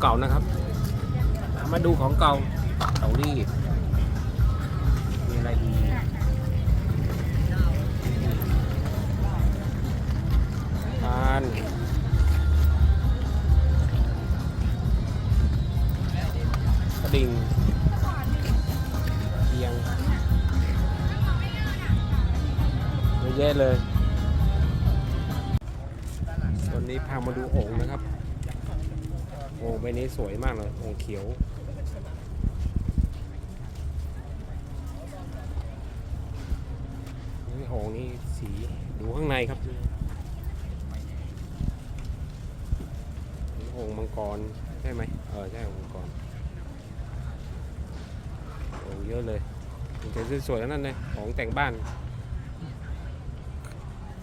เก่านะครับ มาดูของเก่าเตารีดมีอะไรดีทานกระดิ่งเอียงเยอะแยะเลย วันนี้พามาดูโอ่งนะครับ โอ่งใบนี้สวยมากเลยโอ่งเขียวนี่โอ่งนี่สีดูข้างในครับนี่โอ่งมังกรใช่ไหมเออใช่โอ่งมังกรโอ่งเยอะเลยมันจะสวยๆนั้นเลยของแต่งบ้าน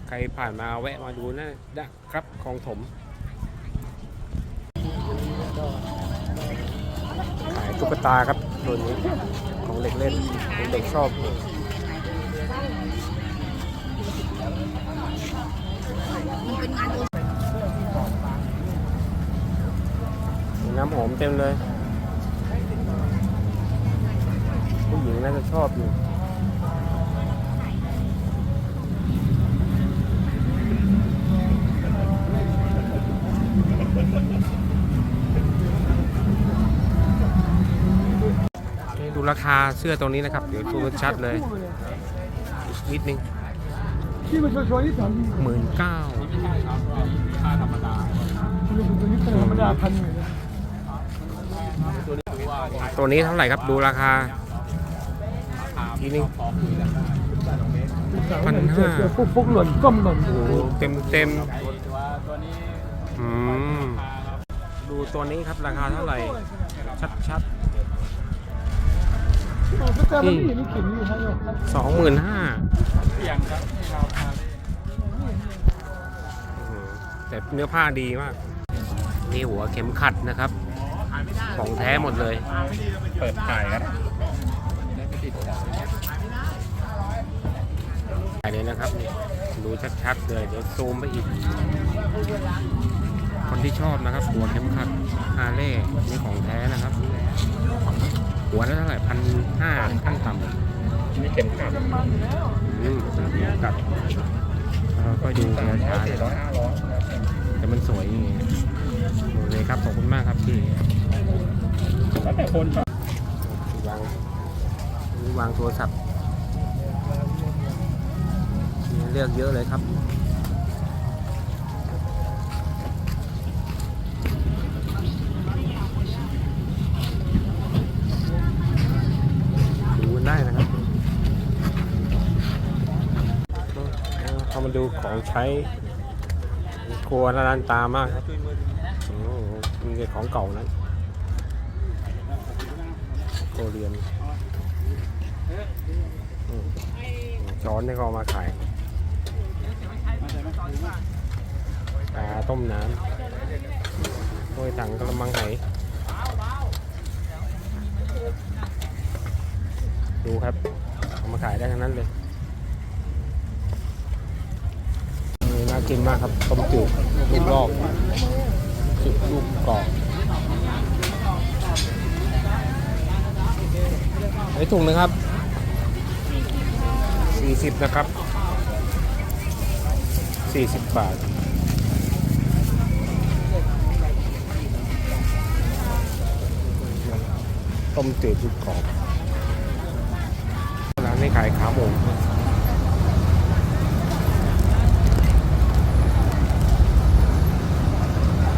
ใครผ่านมาแวะมาดูนะนะครับคลองถม ขายตุ๊กตาครับตัวนี้ของเด็กเล่นเด็กชอบมีน้ำหอมเต็มเลย ผู้หญิงน่าจะชอบอยู่ ราคาเสื้อตรงนี้นะครับ เดี๋ยวดูชัดเลยนิดนึงหมื่นเก้าตัวนี้เท่าไหร่ครับดูราคา ทีนึงพันห้าฟุกฟุกหล่นก้มหล่นเต็มเต็มดูตัวนี้ครับราคาเท่าไหร่ ชัดๆ ชัดก็แต่มันนี่นี่กินอยู่ให้เราสองหมื่นห้าแต่เนื้อผ้าดีมาก นี่หัวเข็มขัดนะครับ ของแท้หมดเลย เปิดขายครับถ่ายเลยนะครับนี่ดูชัดๆเลยเดี๋ยวซูมไปอีก คนที่ชอบนะครับหัวเข็มขัดฮาเล่นี่ของแท้ พันห้าขั้นต่ำนี่เข็มขัดอืมกัดเราก็ดูช้าสี่ร้อยห้าร้อยแต่มันสวยอย่างงี้โอเคครับขอบคุณมากครับที่แล้วแต่คนชอบวางวางโทรศัพท์เลือกเยอะเลยครับ มาดูของใช้ครัวร้านตามากครับมีของเก่านั้นโคเรียนอืมช้อนที่เขาเอามาขายปลาต้มน้ำถ้วยถังกระมังไหดูครับเอามาขายได้ทั้งนั้นเลย กินมากครับต้มจืดลูกลอกจืดลูกกรอกไอ้ถุงนะครับ 40 นะครับ 40 บาทต้มจืดลูกกรอกร้านนี้ขายขาหมู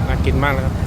น่า กินมากเลยครับ